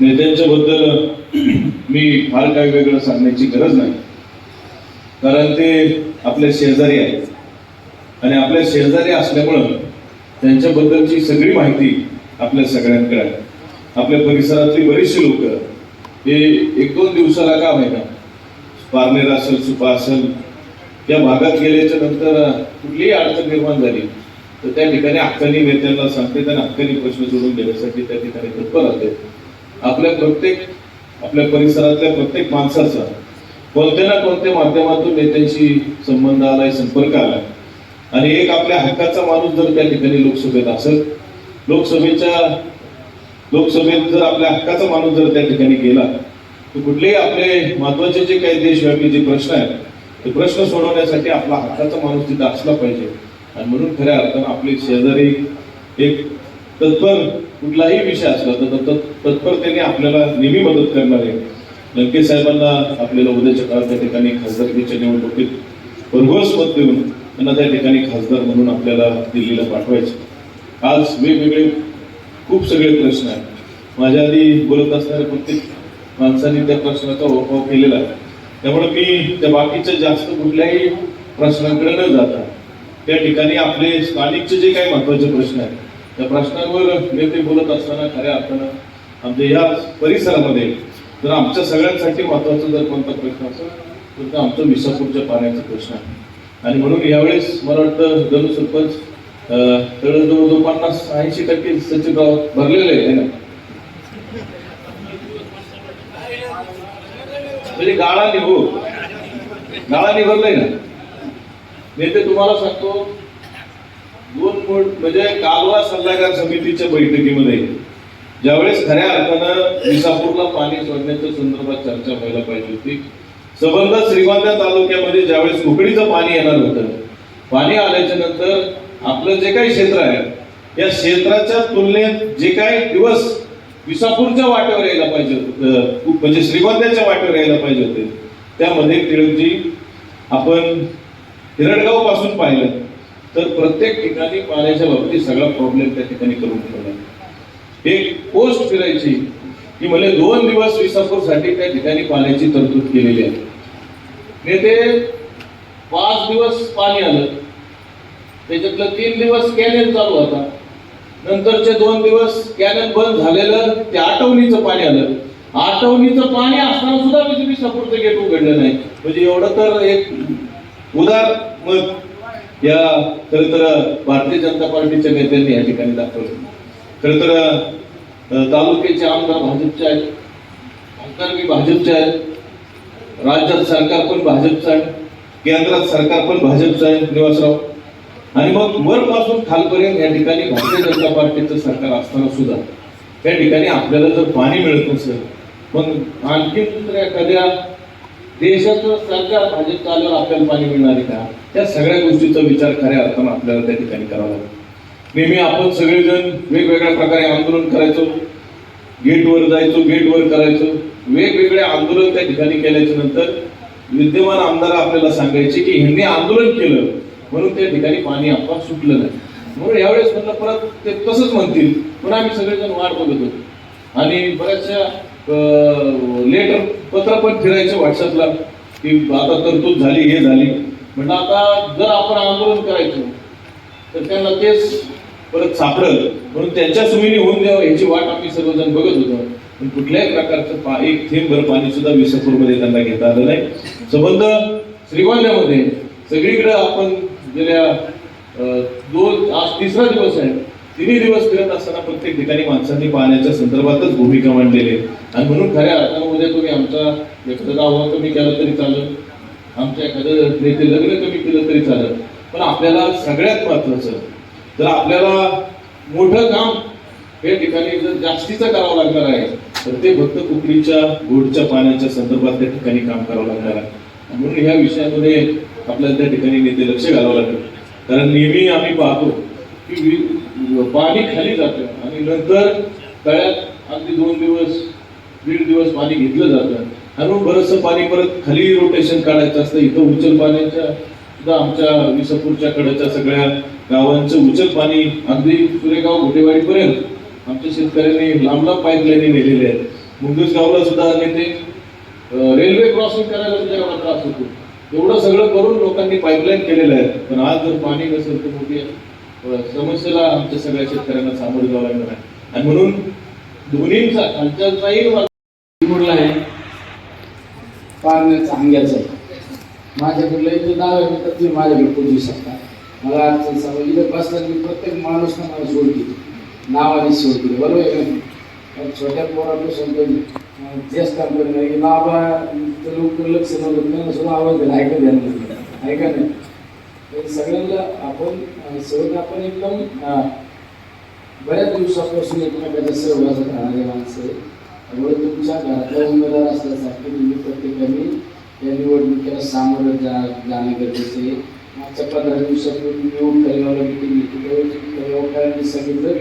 नेत्यांच्या बद्दल मी फार काही वेगळं सांगण्याची गरज नाही. कारण ते आपले शेजारी आहेत. आणि आपल्या शेजारी असल्यामुळं त्यांच्याबद्दलची सगळी माहिती आपल्या सगळ्यांकडे आहे. आपल्या परिसरातली बरीचशी लोक हे एक दोन दिवसाला का होईना पारनेर असेल सुपा असेल या भागात गेल्याच्यानंतर कुठलीही अडचण निर्माण झाली तर त्या ठिकाणी हक्कानी नेत्यांना सांगते आणि हक्कानी प्रश्न सोडून देण्यासाठी त्या ठिकाणी तत्पर असते आपल्या प्रत्येक आपल्या परिसरातल्या प्रत्येक माणसाचा कोणत्या ना कोणत्या माध्यमातून नेत्यांशी संबंध आलाय संपर्क आलाय. आणि एक आपल्या हक्काचा माणूस जर त्या ठिकाणी लोकसभेत असेल लोकसभेच्या लोकसभेत जर आपल्या हक्काचा माणूस जर त्या ठिकाणी गेला तर कुठलेही आपले महत्त्वाचे जे काही देशव्यापी जे प्रश्न आहेत ते प्रश्न सोडवण्यासाठी आपला हक्काचा माणूस तिथं असला पाहिजे. आणि म्हणून खऱ्या अर्थानं आपले शेजारी एक तत्पर कुठलाही विषय असला तर तत्परतेने आपल्याला नेहमी मदत करणारे लंके साहेबांना आपल्याला उद्याच्या काळात त्या ठिकाणी खासदारकीच्या निवडणुकीत भरघोस मत देऊन त्यांना त्या ठिकाणी खासदार म्हणून आपल्याला दिल्लीला पाठवायचे. आज वेगवेगळे खूप सगळे प्रश्न आहेत. माझ्या आधी बोलत असणाऱ्या प्रत्येक माणसांनी त्या प्रश्नाचा ओळखाव केलेला आहे. त्यामुळे मी त्या बाकीच्या जास्त कुठल्याही प्रश्नांकडे न जाता त्या ठिकाणी आपले स्थानिकचे जे काही महत्त्वाचे प्रश्न आहेत त्या प्रश्नांवर नेते बोलत असताना खऱ्या अर्थानं आमच्या या परिसरामध्ये जर आमच्या सगळ्यांसाठी महत्त्वाचा जर कोणता प्रश्न असेल तर तो आमचा विसापूरच्या पाण्याचा प्रश्न आहे. आणि म्हणून यावेळेस मला वाटतं जणू सरपंच अं, तर जवळजवळ पन्नास ऐंशी टक्के सचिवराव भरलेले आहे ना? म्हणजे गाळा हो गाळा भरलंय ना? नेते तुम्हाला सांगतो पण म्हणजे कालवा सल्लागार समितीच्या बैठकीमध्ये ज्यावेळेस खऱ्या अर्थानं विसापूरला पाणी सोडण्याच्या संदर्भात चर्चा व्हायला पाहिजे होती सबंध श्रीगोंदा तालुक्यामध्ये ज्यावेळेस कुकडीचं पाणी येणार होतं पाणी आल्याच्यानंतर आपलं जे काही क्षेत्र आहे या क्षेत्राच्या तुलनेत जे काही दिवस विसापूरच्या वाटेवर यायला पाहिजे होतं म्हणजे श्रीगोंद्याच्या वाटेवर यायला पाहिजे होते त्यामध्ये टिळकजी आपण हिरडगावपासून पाहिलं. तर प्रत्येक ठिकाणी पाण्याच्या बाबतीत सगळा प्रॉब्लेम त्या ठिकाणी करून ठेवला. एक पोस्ट फिरायची की म्हणजे दोन दिवस विसापूरसाठी त्या ठिकाणी पाण्याची तरतूद केलेली आहे. नेते पाच दिवस पाणी आलं. त्याच्यातलं तीन दिवस कॅनेल चालू होता. नंतरचे दोन दिवस कॅनेल बंद झालेलं ते आठवणीचं पाणी आलं. आठवणीचं पाणी असताना सुद्धा बिजली सपोर्टचं गेट उघडलं नाही. म्हणजे एवढं तर एक उदार मत या खरं तर भारतीय जनता पार्टीच्या नेत्यांनी या ठिकाणी दाखवलं खरं तर तालुक्याचे आमदार भाजपचे आहेत. आमदार मी भाजपचे आहेत. राज्यात सरकार पण भाजपचं आहे. केंद्रात सरकार पण भाजपचं आहे निवासराव. आणि मग वरपासून खालपर्यंत या ठिकाणी भारतीय जनता पार्टीचं सरकार असताना सुद्धा त्या ठिकाणी आपल्याला जर पाणी मिळत नसेल मग आणखी दुसऱ्या एखाद्या देशाचं सरकार भाजप आल्यावर आपल्याला पाणी मिळणार आहे का? त्या सगळ्या गोष्टीचा विचार खऱ्या अर्थानं आपल्याला त्या ठिकाणी करावा लागतो नेहमी आपण सगळेजण वेगवेगळ्या प्रकारे आंदोलन करायचो गेटवर जायचो गेटवर करायचो. वेगवेगळे आंदोलन त्या ठिकाणी केल्याच्यानंतर विद्यमान आमदार आपल्याला सांगायचे की ह्यांनी आंदोलन केलं म्हणून त्या ठिकाणी पाणी आपण सुटलं नाही. म्हणून यावेळेस म्हटलं परत ते तसंच म्हणतील. पण आम्ही सगळेजण वाट बघत होतो. आणि बऱ्याचशा लेटर पत्र पण फिरायचे व्हॉट्सअपला की आता तरतूद झाली हे झाली. म्हटलं आता जर आपण आंदोलन करायचो तर त्यांना तेच परत सापडत म्हणून त्यांच्या सुविधी होऊन द्यावं याची वाट आम्ही सर्वजण बघत होतो. पण कुठल्याही प्रकारचं पा एक थेंबभर पाणी सुद्धा विसापूरमध्ये त्यांना घेता आलं नाही. संबंध श्रीगोंद्यामध्ये. सगळीकडे आपण गेल्या दोन आज तिसरा दिवस आहे. तिन्ही दिवस फिरत असताना प्रत्येक ठिकाणी माणसांनी पाण्याच्या संदर्भातच भूमिका मांडलेली आहे. आणि म्हणून खऱ्या अर्थानं उद्या तुम्ही आमचा एखादा अहवाल कमी केला तरी चालत आमच्या एखादं नेते लग्न कमी केलं तरी चालत पण आपल्याला सगळ्यात महत्वाचं जर आपल्याला मोठं काम हे ठिकाणी जर जास्तीचं करावं लागणार आहे तर ते फक्त कुकडीच्या गोडच्या पाण्याच्या संदर्भात त्या ठिकाणी काम करावं लागणार आहे. म्हणून ह्या विषयामध्ये आपल्याला त्या ठिकाणी नेते लक्ष घालावं लागेल. कारण नेहमी आम्ही पाहतो की पाणी खाली जातं आणि नंतर तळ्यात अगदी दोन दिवस दीड दिवस पाणी घेतलं जातं. आणि मग बरंचसं पाणी परत खाली रोटेशन काढायचं असतं. इथं उचल पाण्याच्या सुद्धा आमच्या विसापूरच्या कडेच्या सगळ्या गावांचं उचल पाणी अगदी सुरेगाव घोटेवाडीपर्यंत आमच्या शेतकऱ्यांनी लांब लांब पाईपलाईनी नेलेले आहेत. मुंगस गावला सुद्धा नेते रेल्वे क्रॉसिंग करायला सुद्धा एवढा त्रास होतो. एवढं सगळं करून लोकांनी पाईपलाईन केलेलं आहे. पण आज जर पाणी नसेल तर मोठी समस्येला आमच्या सगळ्या शेतकऱ्यांना सामोरे जावं लागणार आहे. आणि म्हणून दोन्हींचा खालच्याचाही वा- निवडला आहे. पारण्याचा अंग्याचा माझ्याकडलं इथे नाव आहे तर तुम्ही माझ्याकडे पोचू शकता. मला अडचण सांगा इथं बसताना मी प्रत्येक माणूस ना मला सोडते नावाने सोडते बरोबर आहे का नाही? छोट्या पोरापासून तर अं, तेच काम करत की नावा तर लोक लक्ष नव्हतं त्यांना सुद्धा आवाज दिला ऐकत द्यायला ऐका नाही? सगळ्यांना आपण सहज आपण एकदम बऱ्याच दिवसापासून एकमेकांच्या सहवासात राहणारे माणसं आहे. त्यामुळे तुमच्या घरातला उमेदवार असल्यासारखे तुम्ही प्रत्येकाने या निवडणुकीला सामोरं जा जाणं गरजेचं आहे मागच्या पंधरा दिवसापूर्वी निवड कलेवाला मिटिंग घेतली त्यावेळी कलेवाकारांनी सांगितलं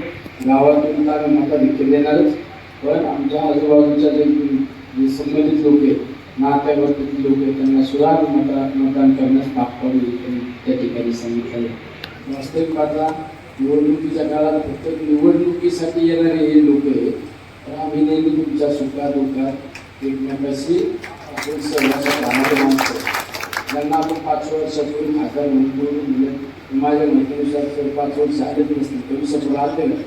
गावातून तर आम्ही मताधिक्य देणारच पण आमच्या आजूबाजूच्या जे संबंधित लोक आहेत नात्यावरती लोक त्यांना सुद्धा आम्ही मता मतदान करण्यास भाग पाडू त्यांनी त्या ठिकाणी सांगितलं. वास्तविक पाहता निवडणुकीच्या काळात फक्त निवडणुकीसाठी येणारे हे लोक आहेत. तर आम्ही नेहमी तुमच्या सुखात दुःखात एकमेकाशी आपण सहवासात राहणारे माणसं ज्यांना आपण पाच वर्षापूर्वी खासदार म्हणून निवडून दिलं माझ्या माहितीनुसार तर पाच वर्ष आलेच नसतील तरी सगळं आले ना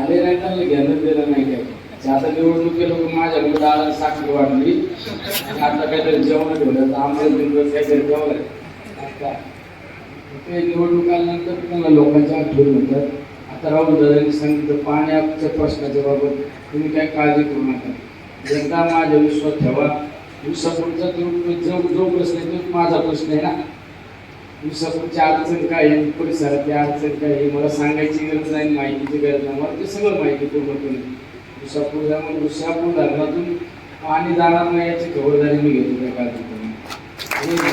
आले नाही त्यांना घेणं दिलं नाही काय. आता निवडणुकी लोक माझ्या मुलाला साखर वाढली. आता काहीतरी जेवण ठेवलं तर आमच्या दिवस काहीतरी जेवलं आता ते निवडणूक आल्यानंतर त्यांना लोकांच्या आठवण होतात आता राहुल दादांनी सांगितलं पाण्याच्या प्रश्नाच्या बाबत तुम्ही काय काळजी करू नका. जनता माझ्या विश्वास ठेवा. विश्वापूरचा जो जो प्रश्न आहे तो माझा प्रश्न आहे ना. विश्वापूरची अडचण काय आहे? परिसरातली अडचण काय आहे? मला सांगायची गरज नाही माहितीची गरज नाही. मला ते सगळं माहिती पूर्णपणे विसापूर त्यामुळे विसापूर धरणातून पाणी जाणार नाही याची खबरदारी मी घेतो त्या काळजी करून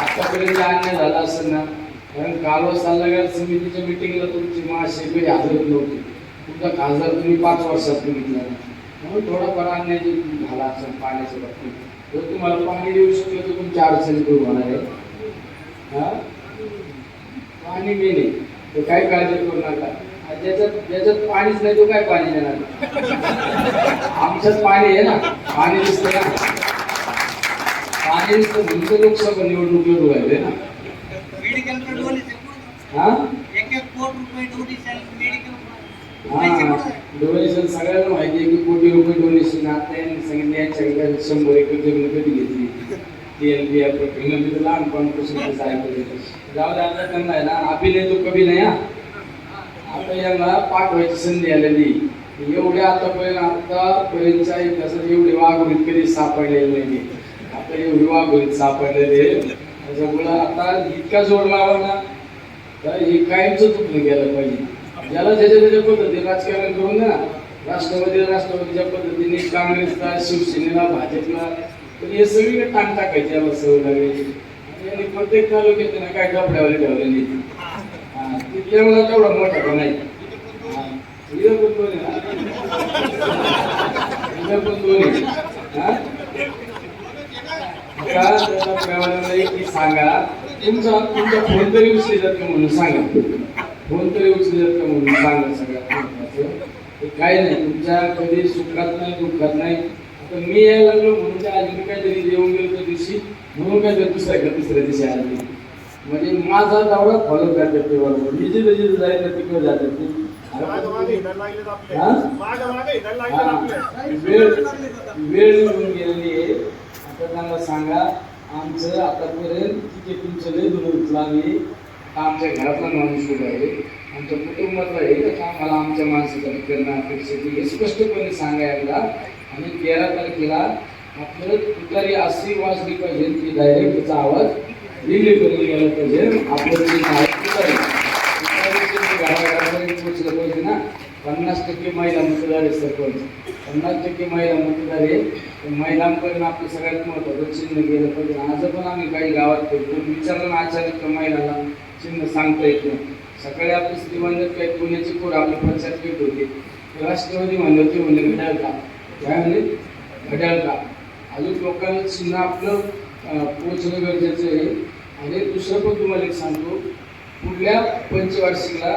आतापर्यंत अन्याय झाला असेल ना कारण कालवा सल्लागार समितीच्या मिटिंगला तुमची महाशेकडी हजर नव्हती. तुमचा खासदार तुम्ही पाच वर्षात बघितला म्हणून थोडाफार अन्याय जे झाला असेल पाण्याच्या बाबतीत जर तुम्हाला पाणी देऊ शकलं तर तुमच्या अडचणी दूर होणार आहे हा? पाणी मेन तर काय काळजी करू नका. ज्याच्यात ज्याच्यात पाणीच नाही तो काय पाणी देणार? आमच्यात पाणी आहे ना. पाणी दिसतं ना. पाणी दिसतं म्हणून लोकसभा निवडणूक लढू राहिले ना. डोनेशन सगळ्यांना माहिती आहे की कोटी रुपये डोनेशन आता यांनी सांगितलं यांच्याकडे शंभर एक जमीन कधी घेतली? टी एल बी प्रकरण. म्हणजे लहानपणापासून जाऊ द्या त्यांना आहे ना. अभिनय तो कभी नाही हा. आता यांना पाठवायची संधी आलेली. एवढ्या आतापर्यंत आतापर्यंतच्या इतिहासात एवढी वाघोरीत कधी सापडलेले नाही. आता एवढी वाघोरीत सापडलेले त्याच्यामुळं आता इतका जोड लावा ना. तर हे कायमचं चुकलं गेलं पाहिजे. ज्याला ज्याच्या त्याच्या पद्धतीने राजकारण करून द्या ना राष्ट्रवादी राष्ट्रवादीच्या पद्धतीने काँग्रेसला शिवसेनेला भाजपला तर हे सगळीकडे टांग टाकायची याला सवय लागली आणि यांनी प्रत्येक तालुक्यात त्यांना काय कपड्यावर ठेवलेली केवळ तेवढा मोठा पण नाही. का सांगा तुमचा तुमचा फोन तरी उचली का म्हणून सांगा फोन तरी उचली का म्हणून सांगा सगळ्यात काय नाही तुमच्या कधी सुखात नाही दुःखात नाही आता मी यायला लागलो म्हणून त्या आधी काहीतरी येऊन गेलो त्या दिवशी म्हणून काहीतरी दुसऱ्या का दुसऱ्या दिवशी आली म्हणजे माझा दावडा फॉलो करतात ते. बरोबर मी जिथे जाईल ना तिकडे जातात ते. वेळ वेळ निघून गेलेली आहे. आता त्यांना सांगा आमचं आतापर्यंत तिथे तुमचं लय दुरून आम्ही आमच्या घरातला माणूस उभा आहे. आमच्या कुटुंबातला आहे. का आम्हाला आमच्या माणसासाठी करणं अपेक्षित हे स्पष्टपणे सांगायला आणि तेरा तारखेला आपलं तुतारी अशी वाजली पाहिजे की डायरेक्ट त्याचा आवाज दिल्ली करून गेला पाहिजे आपलं जे आहे तुतारी तुतारीचं ना पन्नास टक्के महिला मतदार आहे सरपंच पन्नास टक्के महिला मतदार आहे तर महिलांपर्यंत आपलं सगळ्यात महत्त्वाचं चिन्ह गेलं पाहिजे आज पण आम्ही काही गावात फिरतो विचारलं ना अचानक त्या महिलांना चिन्ह सांगता येत नाही सकाळी आपली श्रीमंत काही पुण्याची कोर आपल्या प्रचार भेट होते राष्ट्रवादी म्हणलं ते म्हणले घड्याळ का? काय म्हणले घड्याळ का? अजून लोकांना चिन्ह आपलं पोचणं गरजेचं आहे. आणि दुसरं पण तुम्हाला एक सांगतो पुढल्या पंचवार्षिकला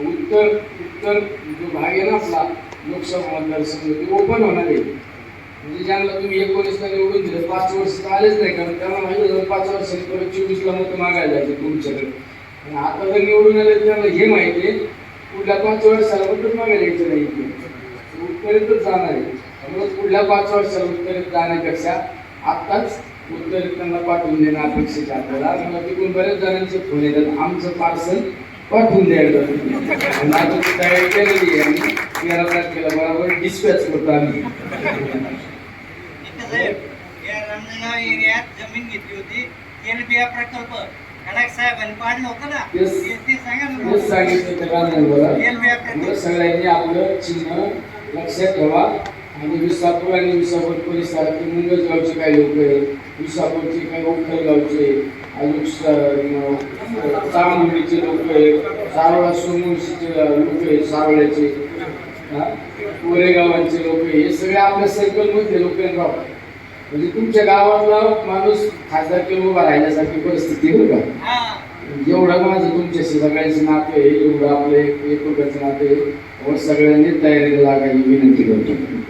उत्तर उत्तर जो भाग आहे ना आपला लोकसभा मतदारसंघ ते ओपन होणार आहे. म्हणजे ज्यांना तुम्ही एकोणीसला निवडून दिलं पाच वर्ष तर आलेच नाही कारण त्यांना माहिती होतं पाच वर्ष परत चोवीसला मत मागायला जायचे तुमच्याकडे. आणि आता जर निवडून आले त्यांना हे माहिती आहे पुढल्या पाच वर्षाला मतच मागायला यायचं नाही. उत्तरेतच जाणार आहे. त्यामुळे पुढल्या पाच वर्षाला उत्तरेत जाण्यापेक्षा आत्ताच उत्तरेत त्यांना पाठवून देणं अपेक्षित आपल्याला. मला तिकडून बऱ्याच जणांचे फोन येतात. आमचं पार्सल पाठवून द्यायला आणि आता ती तयारी केलेली आहे. आणि तेरा तारखेला बरोबर डिस्पॅच करतो आम्ही. या रमणगाव एरियात जमीन घेतली होती. तेलबिया प्रकल्प. खडक साहेबांनी पाडलं होतं ना. ते- सांगा सांगितलं सगळ्यांनी आपलं चिन्ह लक्षात ठेवा. आणि विसापूर आणि विसापूर परिसरात मुंगज गावचे काही लोक आहेत. विसापूरचे काही उखल गावचे अजून स- लोक आहेत सारोळा सोमुळशीचे लोक आहेत सारोळ्याचे. कोरेगावांचे लोक आहे हे सगळे आपल्या सर्कलमध्ये लोक राहतात म्हणजे तुमच्या गावातला माणूस खासदार किंवा उभा राहिल्यासारखी परिस्थिती आहे का? एवढं माझं तुमच्याशी सगळ्याचे नाते आहे एवढं आपलं एक एकोप्याचं नाते आहे. सगळ्यांनी तयारीला लागायची विनंती करतो.